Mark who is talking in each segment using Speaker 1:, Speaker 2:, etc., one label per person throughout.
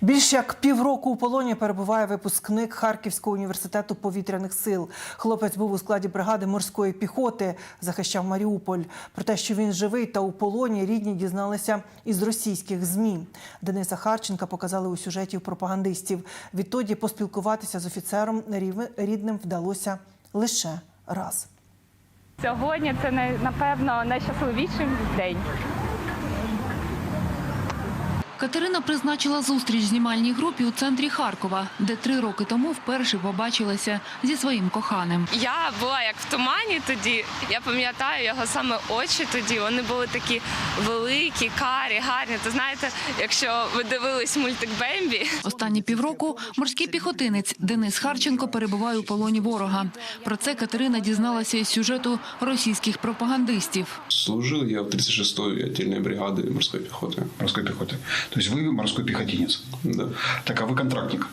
Speaker 1: Більш як півроку у полоні перебуває випускник Харківського університету повітряних сил. Хлопець був у складі бригади морської піхоти, захищав Маріуполь. Про те, що він живий та у полоні, рідні дізналися із російських змі. Дениса Харченка показали у сюжеті пропагандистів. Відтоді поспілкуватися з офіцером рідним вдалося лише раз.
Speaker 2: Сьогодні це напевно найщасливіший день.
Speaker 3: Катерина призначила зустріч знімальній групі у центрі Харкова, де три роки тому вперше побачилася зі своїм коханим.
Speaker 4: Я була як в тумані тоді. Я пам'ятаю його саме очі тоді. Вони були такі великі, карі, гарні. То знаєте, якщо ви дивились мультик Бембі,
Speaker 3: Останні півроку морський піхотинець Денис Харченко перебуває у полоні ворога. Про це Катерина дізналася із сюжету російських пропагандистів.
Speaker 5: Служил я в 36-й отдельной бригады морской пехоты.
Speaker 6: морской пехоты. То есть вы морской пехотинец.
Speaker 5: Да.
Speaker 6: Так, а ви контрактник.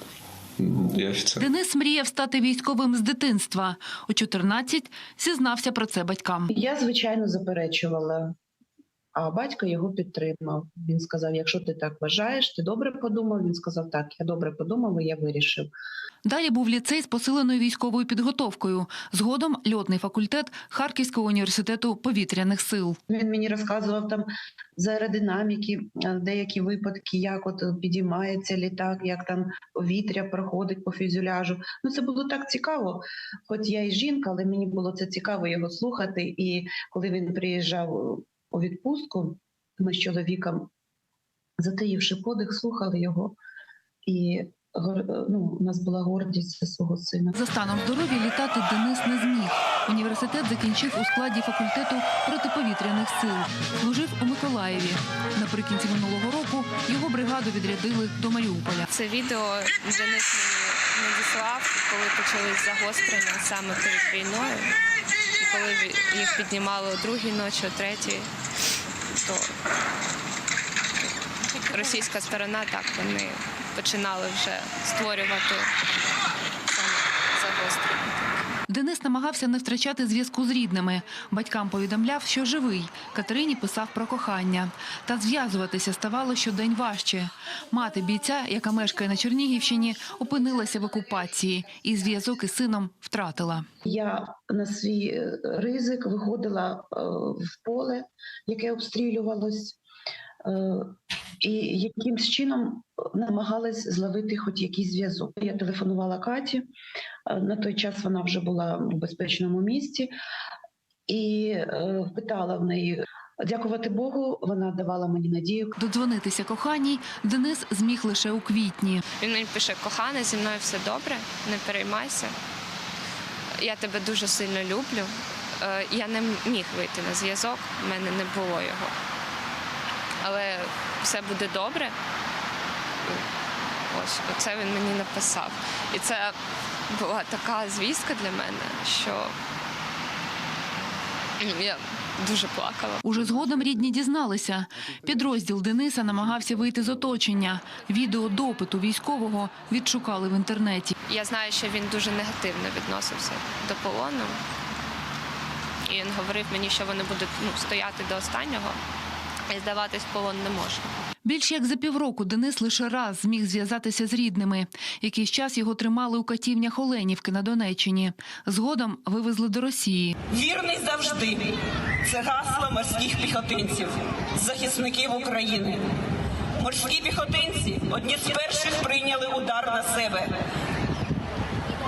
Speaker 5: Я офіцер.
Speaker 3: Денис мріяв стати військовим з дитинства. У 14 зізнався про це батькам.
Speaker 7: Я, звичайно, заперечувала, а батько його підтримав. Він сказав: якщо ти так вважаєш, ти добре подумав. Він сказав, так, я добре подумав, і я вирішив.
Speaker 3: Далі був ліцей з посиленою військовою підготовкою. Згодом льотний факультет Харківського університету повітряних сил.
Speaker 7: Він мені розказував там з аеродинаміки, е, деякі випадки, як от підіймається літак, як там повітря проходить по фюзеляжу. Ну це було так цікаво. Хоч я і жінка, але мені було це цікаво його слухати. І коли він приїжджав у відпустку, ми з чоловіком, затаївши подих, слухали його. І ну, у нас була гордість за свого сина.
Speaker 3: За станом здоров'я літати Денис не зміг. Університет закінчив у складі факультету протиповітряних сил. Служив у Миколаєві. Наприкінці минулого року його бригаду відрядили до Маріуполя.
Speaker 4: це відео Денис мені надіслав, коли почались загострення саме перед війною. Коли їх піднімали о другій ночі, о третій, то російська сторона так вони починали вже створювати.
Speaker 3: Денис намагався не втрачати зв'язку з рідними. Батькам повідомляв, що живий. Катерині писав про кохання. Та зв'язуватися ставало щодень важче. Мати бійця, яка мешкає на Чернігівщині, опинилася в окупації і зв'язок із сином втратила.
Speaker 7: Я на свій е, ризик виходила е, в поле, яке обстрілювалось, і якимсь чином намагалась зловити хоч якийсь зв'язок. Я телефонувала Каті. е, На той час вона вже була в безпечному місці і е, питала в неї. Дякувати Богу, вона давала мені надію.
Speaker 3: Додзвонитися коханій Денис зміг лише у квітні.
Speaker 4: Він мені пише: кохана, зі мною все добре, не переймайся. Я тебе дуже сильно люблю. Е, Я не міг вийти на зв'язок, в мене не було його. Але все буде добре. Ось це він мені написав. І це була така звістка для мене, що ну, я дуже плакала.
Speaker 3: Уже згодом рідні дізналися. Підрозділ Дениса намагався вийти з оточення. Відео допиту військового відшукали в інтернеті.
Speaker 4: Я знаю, що він дуже негативно відносився до полону. І він говорив мені, що вони будуть ну, стояти до останнього і здаватись в полон не можна.
Speaker 3: Більш як за півроку Денис лише раз зміг зв'язатися з рідними. Якийсь час його тримали у катівнях Оленівки на Донеччині. Згодом вивезли до Росії.
Speaker 8: Вірний завжди. Це гасло морських піхотинців, захисників України. Морські піхотинці одні з перших прийняли удар на себе.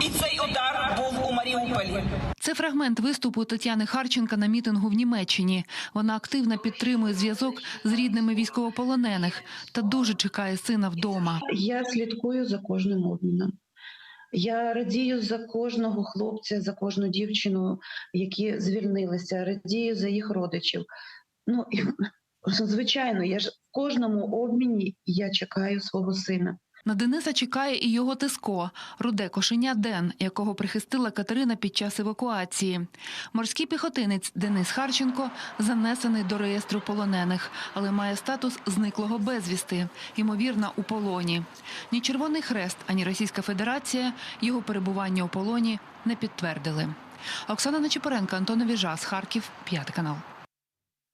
Speaker 8: І цей удар був у Маріуполі.
Speaker 3: Це фрагмент виступу Тетяни Харченка на мітингу в Німеччині. Вона активно підтримує зв'язок з рідними військовополонених та дуже чекає сина вдома.
Speaker 7: Я слідкую за кожним обміном. Я радію за кожного хлопця, за кожну дівчину, які звільнилися, радію за їх родичів. Ну звичайно, я ж в кожному обміні я чекаю свого сина.
Speaker 3: На Дениса чекає і його тиско – руде кошеня Ден, якого прихистила Катерина під час евакуації. Морський піхотинець Денис Харченко занесений до реєстру полонених, але має статус зниклого безвісти, ймовірно, у полоні. Ні Червоний Хрест, ані Російська Федерація його перебування у полоні не підтвердили. Оксана Нечипоренко, Антон Віжас, Харків, п'ятий канал.